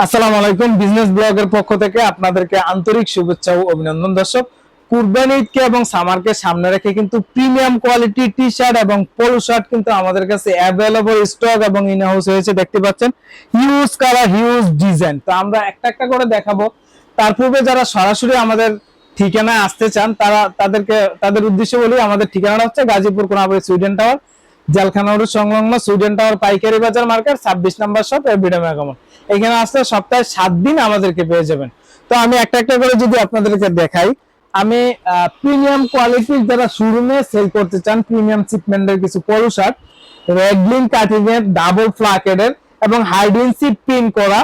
আসসালামু আলাইকুম, বিজনেস ব্লগের পক্ষ থেকে আপনাদেরকে আন্তরিক শুভেচ্ছা ও অভিনন্দন। দর্শক ঈদকে এবং সামারকে সামনে রেখে কিন্তু প্রিমিয়াম কোয়ালিটি টি শার্ট এবং পোলো শার্ট কিন্তু আমাদের কাছে অ্যাভেলেবল স্টক এবং ইন হাউস হয়েছে, দেখতে পাচ্ছেন। হিউজ কালার হিউজ ডিজাইন তো আমরা একটা একটা করে দেখাবো। তার পূর্বে যারা সরাসরি আমাদের ঠিকানায় আসতে চান, তারা তাদেরকে, তাদের উদ্দেশ্যে বলি, আমাদের ঠিকানাটা হচ্ছে গাজীপুর কোনাবাড়ি সুইডেন টাওয়ার। জেলখানা রোড সংলগ্ন সুইডেন টাওয়ার পাইকারি বাজার মার্কেট ছাব্বিশ নাম্বার শপ এভিডাম আগমন এখানে আসলে সপ্তাহে সাত দিন আমাদেরকে পেয়ে যাবেন। তো আমি একটা একটা করে যদি আপনাদেরকে দেখাই, আমি প্রিমিয়াম কোয়ালিটির যারা শোরুমে সেল করতে চান প্রিমিয়াম শিপমেন্টের কিছু পলো শার্ট রেডলিং কাটিং এর ডাবল ফ্লাকেটের এবং হাইডেন্সি প্রিন্ট করা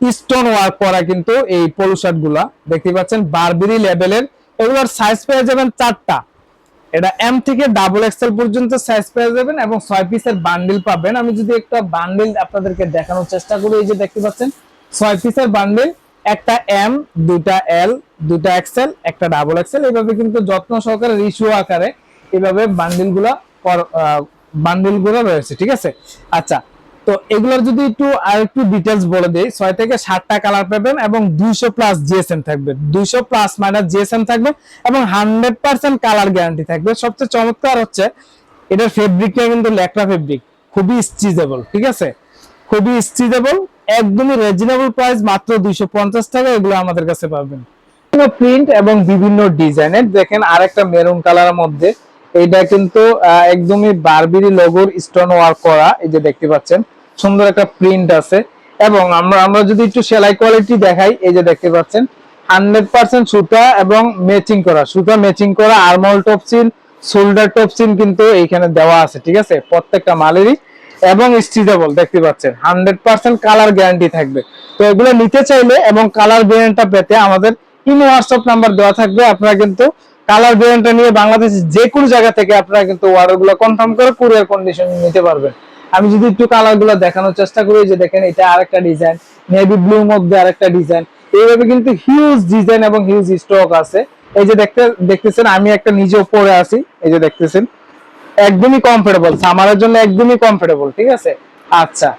স্টোন ওয়ার্ক করা কিন্তু এই পলো শার্টগুলা। দেখতে পাচ্ছেন বারবেরি লেভেলের এগুলোর সাইজ পেয়ে যাবেন চারটা। এটা এম থেকে ডাবল এক্সেল পর্যন্ত সাইজ পেয়ে যাবেন এবং ছয় পিসের বান্ডিল পাবেন। আমি যদি একটা বান্ডিল আপনাদেরকে দেখানোর চেষ্টা করি, এই যে দেখতে পাচ্ছেন, ছয় পিসের বান্ডিল একটা এম দুটা এল দুটা এক্সেল একটা ডাবল এক্সেল এইভাবে কিন্তু যত্ন সহকারে রিসু আকারে এভাবে বান্ডিলগুলা বান্ডিলগুলো রয়েছে, ঠিক আছে? আচ্ছা তো এগুলোর যদি একটু আর একটু ডিটেলস বলে দিই, ছয় থেকে সাতটা কালার পাবেন এবং দুইশো প্লাস জিএসএম থাকবে। দুইশো প্লাস মাইনাস জিএসএম থাকবে এবং হান্ড্রেড পার্সেন্ট কালার গ্যারান্টি থাকবে। সবচেয়ে চমৎকার হচ্ছে, এটার ফেব্রিকটা কিন্তু ল্যাকড়া ফেব্রিক খুবই স্ট্রিজেবল ঠিক আছে? খুবই স্ট্রিজেবল একদমই রিজনেবল প্রাইস মাত্র দুইশো পঞ্চাশ টাকা এগুলো আমাদের কাছে পাবেন। প্রিন্ট এবং বিভিন্ন ডিজাইনের দেখেন আরেকটা মেরুন কালারের মধ্যে এটা কিন্তু একদমই বারবিরি লোগোর স্টোন ওয়ার্ক করা, এই যে দেখতে পাচ্ছেন। সুন্দর একটা প্রিন্ট আছে। এবং আমরা আমরা যদি একটু সেলাই কোয়ালিটি দেখাই, এই যে দেখতে পাচ্ছেন হান্ড্রেড পার্সেন্ট সুতা এবং ম্যাচিং করা। সুতা ম্যাচিং করা আরমল টপসিন শোল্ডার টপসিন কিন্তু এইখানে দেওয়া আছে, ঠিক আছে? প্রত্যেকটা মালেরই। এবং স্ট্রিচেবল দেখতে পাচ্ছেন হান্ড্রেড পার্সেন্ট কালার গ্যারান্টি থাকবে। তো এগুলো নিতে চাইলে এবং কালার ভেরিয়েন্টটা পেতে আমাদের ইন হোয়াটসঅ্যাপ নাম্বার দেওয়া থাকবে। আপনারা কিন্তু কালার ভেরিয়েন্টটা নিয়ে বাংলাদেশের যে কোনো জায়গা থেকে আপনারা কিন্তু অর্ডারগুলো কনফার্ম করে কুরিয়ার কন্ডিশন নিতে পারবেন। আমি যদি একটু কালারগুলো দেখানোর চেষ্টা করি যে দেখেন, এটা আরেকটা ডিজাইন নেভি ব্লু মধ্যে আরেকটা ডিজাইন এইভাবে কিন্তু হিউজ ডিজাইন এবং হিউজ স্টক আছে। এই যে দেখতে, দেখতেছেন, আমি একটা নিজে পরে আছি। এই যে দেখতেছেন, একদমই কমফোর্টেবল সামারের জন্য একদমই কমফোর্টেবল ঠিক আছে? আচ্ছা।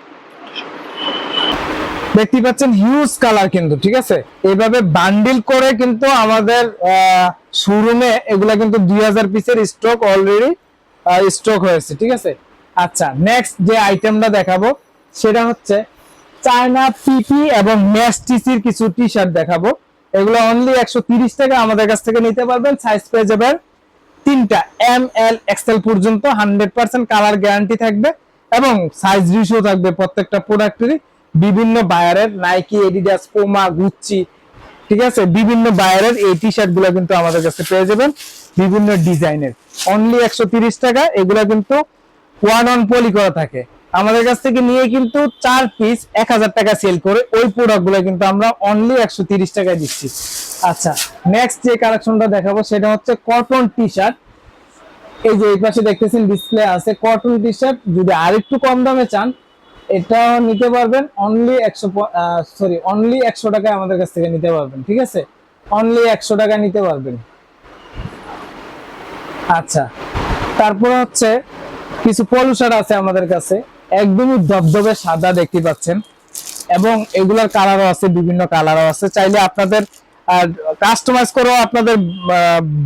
দেখতে পাচ্ছেন হিউজ কালার কিন্তু, ঠিক আছে? এইভাবে বান্ডিল করে কিন্তু আমাদের শোরুমে এগুলা কিন্তু দুই হাজার পিসের স্টক অলরেডি স্টক হয়েছে, ঠিক আছে? আচ্ছা নেক্সট যে আইটেমটা দেখাবো, সেটা হচ্ছে চায়না পিপি এবং টিসির কিছু টি শার্ট দেখাবো। এগুলো অনলি একশো তিরিশ টাকা আমাদের কাছ থেকে নিতে পারবেন সাইজ পেয়ে যাবেন তিনটা এম এল এক্সেল পর্যন্ত হান্ড্রেড পার্সেন্ট কালার গ্যারান্টি থাকবে এবং সাইজ রিশো থাকবে প্রত্যেকটা প্রোডাক্টেরই বিভিন্ন বায়ারের নাইকি এডিডাস পোমা গুচ্ছি ঠিক আছে? বিভিন্ন বায়ারের এই টি শার্টগুলো কিন্তু আমাদের কাছে পেয়ে যাবেন। বিভিন্ন ডিজাইনের। অনলি একশো টাকা, এগুলা কিন্তু ওয়ান অন পলি করা থাকে। আমাদের কাছ থেকে নিয়ে কিন্তু চার পিস এক হাজার টাকা সেল করে ওই প্রোডাক্টগুলো কিন্তু আমরা অনলি একশো তিরিশ টাকায় দিচ্ছি। আচ্ছা নেক্সট যে কালেকশনটা দেখাবো, সেটা হচ্ছে কটন টি শার্ট এই যে এই পাশে দেখতেছেন ডিসপ্লে আছে। কটন টি শার্ট যদি আরেকটু কম দামে চান এটা নিতে পারবেন অনলি একশো সরি অনলি একশো টাকায় আমাদের কাছ থেকে নিতে পারবেন, ঠিক আছে? অনলি একশো টাকা নিতে পারবেন। আচ্ছা তারপর হচ্ছে কিছু পলুসার আছে আমাদের কাছে, একদমই দবদবে সাদা দেখতে পাচ্ছেন, এবং এগুলার কালারও আছে, বিভিন্ন কালারও আছে। চাইলে আপনাদের কাস্টমাইজ করেও আপনাদের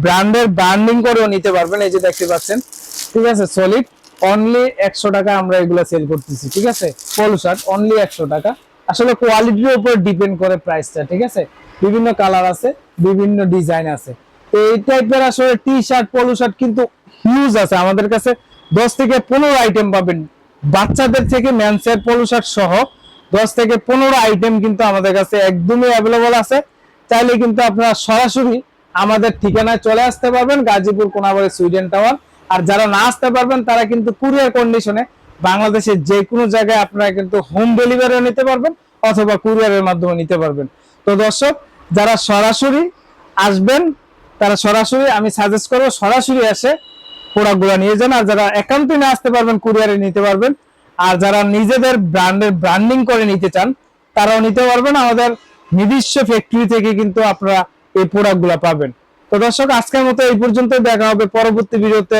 ব্র্যান্ডের ব্র্যান্ডিং করেও নিতে পারবেন, এই যে দেখতে পাচ্ছেন, ঠিক আছে সলিড অনলি একশো টাকা আমরা এগুলো সেল করতেছি, ঠিক আছে? পলু শার্ট অনলি একশো টাকা। আসলে কোয়ালিটির উপর ডিপেন্ড করে প্রাইসটা ঠিক আছে? বিভিন্ন কালার আছে, বিভিন্ন ডিজাইন আছে। তো এই টাইপের আসলে টি শার্ট পলু শার্ট কিন্তু হিউজ আছে। আমাদের কাছে দশ থেকে পনেরো আইটেম পাবেন। বাচ্চাদের থেকে ম্যানসের পলু শার্ট সহ দশ থেকে পনেরো আইটেম কিন্তু আমাদের কাছে একদমই অ্যাভেলেবল আছে। চাইলে কিন্তু আপনারা সরাসরি আমাদের ঠিকানায় চলে আসতে পারবেন, গাজীপুর কোনাবাড়ি সুইডেন টাওয়ার। আর যারা না আসতে পারবেন, তারা কিন্তু কুরিয়ার কন্ডিশনে বাংলাদেশের যে কোনো জায়গায় আপনারা কিন্তু হোম ডেলিভারিও নিতে পারবেন অথবা কুরিয়ারের মাধ্যমে নিতে পারবেন। তো দর্শক, যারা সরাসরি আসবেন, তারা সরাসরি আমি সাজেস্ট করব, সরাসরি এসে প্রোডাক্টগুলো নিয়ে যান। আর যারা একান্তই না আসতে পারবেন কুরিয়ারে নিতে পারবেন। আর যারা নিজেদের ব্র্যান্ডের ব্র্যান্ডিং করে নিতে চান, তারাও নিতে পারবেন। আমাদের নিজস্ব ফ্যাক্টরি থেকে কিন্তু আপনারা এই প্রোডাক্টগুলো পাবেন। তো দর্শক, আজকের মতো এই পর্যন্ত দেখা হবে পরবর্তী ভিডিওতে